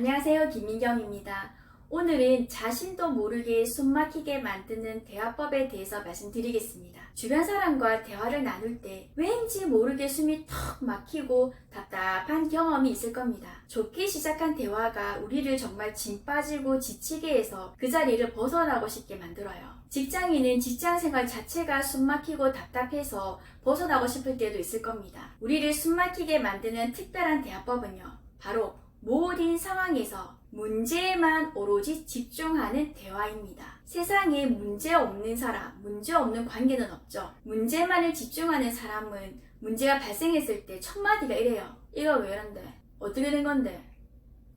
안녕하세요. 김민경입니다. 오늘은 자신도 모르게 숨막히게 만드는 대화법에 대해서 말씀드리겠습니다. 주변 사람과 대화를 나눌 때 왠지 모르게 숨이 턱 막히고 답답한 경험이 있을 겁니다. 좋게 시작한 대화가 우리를 정말 진 빠지고 지치게 해서 그 자리를 벗어나고 싶게 만들어요. 직장인은 직장 생활 자체가 숨 막히고 답답해서 벗어나고 싶을 때도 있을 겁니다. 우리를 숨 막히게 만드는 특별한 대화법은요. 바로 모든 상황에서 문제에만 오로지 집중하는 대화입니다. 세상에 문제 없는 사람, 문제 없는 관계는 없죠. 문제만을 집중하는 사람은 문제가 발생했을 때 첫마디가 이래요. 이거 왜 이런데? 어떻게 된 건데?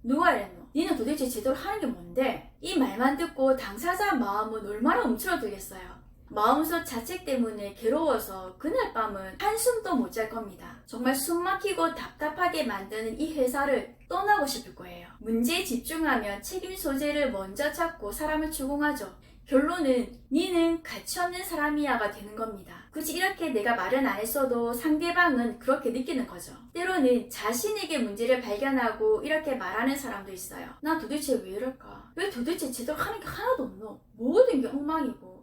누가 이랬노? 니는 도대체 제대로 하는 게 뭔데? 이 말만 듣고 당사자 마음은 얼마나 움츠러들겠어요. 마음속 자책 때문에 괴로워서 그날 밤은 한숨도 못 잘 겁니다. 정말 숨 막히고 답답하게 만드는 이 회사를 떠나고 싶을 거예요. 문제에 집중하면 책임 소재를 먼저 찾고 사람을 추궁하죠. 결론은 니는 가치 없는 사람이야가 되는 겁니다. 굳이 이렇게 내가 말은 안 했어도 상대방은 그렇게 느끼는 거죠. 때로는 자신에게 문제를 발견하고 이렇게 말하는 사람도 있어요. 나 도대체 왜 이럴까? 왜 도대체 제대로 하는 게 하나도 없노? 모든 게 엉망이고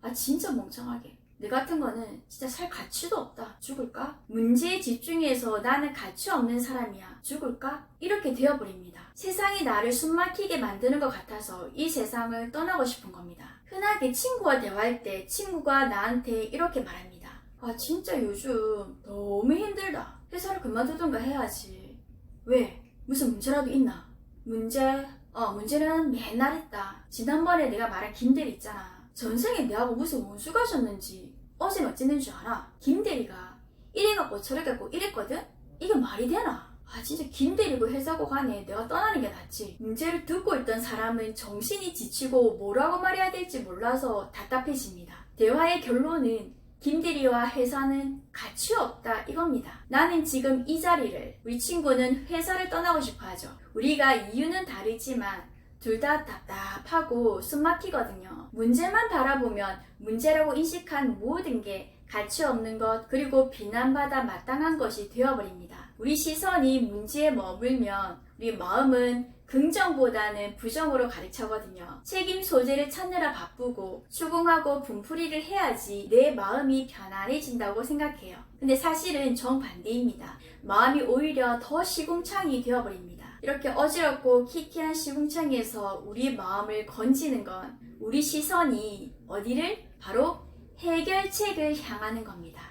아 진짜 멍청하게 내 같은 거는 진짜 살 가치도 없다 죽을까? 문제에 집중해서 나는 가치 없는 사람이야 죽을까? 이렇게 되어버립니다 세상이 나를 숨막히게 만드는 것 같아서 이 세상을 떠나고 싶은 겁니다 흔하게 친구와 대화할 때 친구가 나한테 이렇게 말합니다 아 진짜 요즘 너무 힘들다 회사를 그만두든가 해야지 왜? 무슨 문제라도 있나? 문제? 어 문제는 맨날 있다 지난번에 내가 말한 김대리 있잖아 전생에 내하고 무슨 원수가 셨는지 어제는 어쨌는 줄 알아? 김대리가 이래갖고 저래갖고 이랬거든? 이게 말이 되나? 아 진짜 김대리고 회사고 간에 내가 떠나는 게 낫지 문제를 듣고 있던 사람은 정신이 지치고 뭐라고 말해야 될지 몰라서 답답해집니다 대화의 결론은 김대리와 회사는 가치 없다 이겁니다. 나는 지금 이 자리를 우리 친구는 회사를 떠나고 싶어 하죠. 우리가 이유는 다르지만 둘 다 답답하고 숨막히거든요. 문제만 바라보면 문제라고 인식한 모든 게 가치 없는 것 그리고 비난받아 마땅한 것이 되어버립니다. 우리 시선이 문제에 머물면 우리 마음은 긍정보다는 부정으로 가득 차거든요. 책임 소재를 찾느라 바쁘고 추궁하고 분풀이를 해야지 내 마음이 편안해진다고 생각해요. 근데 사실은 정반대입니다. 마음이 오히려 더 시궁창이 되어버립니다. 이렇게 어지럽고 키키한 시궁창에서 우리 마음을 건지는 건 우리 시선이 어디를? 바로 해결책을 향하는 겁니다.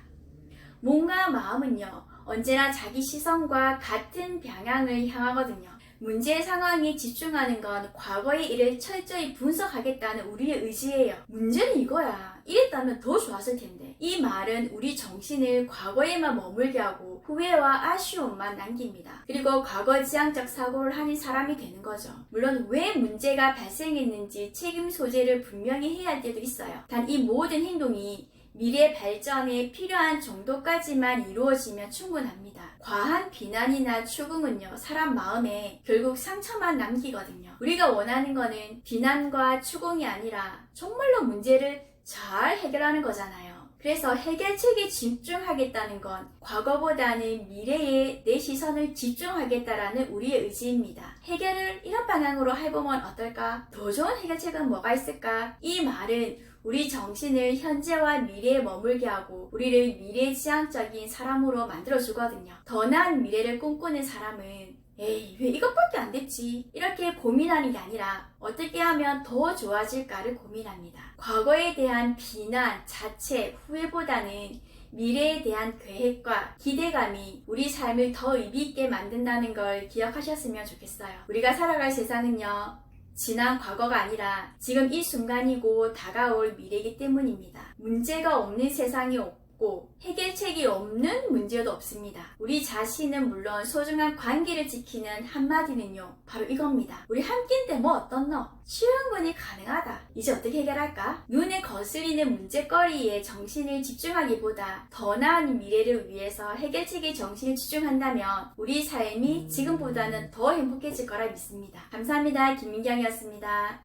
몸과 마음은요, 언제나 자기 시선과 같은 방향을 향하거든요. 문제 상황에 집중하는 건 과거의 일을 철저히 분석하겠다는 우리의 의지예요. 문제는 이거야. 이랬다면 더 좋았을 텐데. 이 말은 우리 정신을 과거에만 머물게 하고 후회와 아쉬움만 남깁니다. 그리고 과거 지향적 사고를 하는 사람이 되는 거죠. 물론 왜 문제가 발생했는지 책임 소재를 분명히 해야 할 때도 있어요. 단 이 모든 행동이 미래 발전에 필요한 정도까지만 이루어지면 충분합니다. 과한 비난이나 추궁은요, 사람 마음에 결국 상처만 남기거든요. 우리가 원하는 거는 비난과 추궁이 아니라 정말로 문제를 잘 해결하는 거잖아요. 그래서 해결책에 집중하겠다는 건 과거보다는 미래에 내 시선을 집중하겠다라는 우리의 의지입니다. 해결을 이런 방향으로 해보면 어떨까? 더 좋은 해결책은 뭐가 있을까? 이 말은 우리 정신을 현재와 미래에 머물게 하고 우리를 미래 지향적인 사람으로 만들어 주거든요. 더 나은 미래를 꿈꾸는 사람은 에이, 왜 이것밖에 안 됐지? 이렇게 고민하는 게 아니라 어떻게 하면 더 좋아질까를 고민합니다. 과거에 대한 비난, 자책, 후회보다는 미래에 대한 계획과 기대감이 우리 삶을 더 의미있게 만든다는 걸 기억하셨으면 좋겠어요. 우리가 살아갈 세상은요, 지난 과거가 아니라 지금 이 순간이고 다가올 미래이기 때문입니다. 문제가 없는 세상이 없고 해결책이 없는 문제도 없습니다. 우리 자신은 물론 소중한 관계를 지키는 한마디는요. 바로 이겁니다. 우리 함께인데 뭐 어떻노? 충분히 가능하다. 이제 어떻게 해결할까? 눈에 거슬리는 문제거리에 정신을 집중하기보다 더 나은 미래를 위해서 해결책에 정신을 집중한다면 우리 삶이 지금보다는 더 행복해질 거라 믿습니다. 감사합니다. 김민경이었습니다.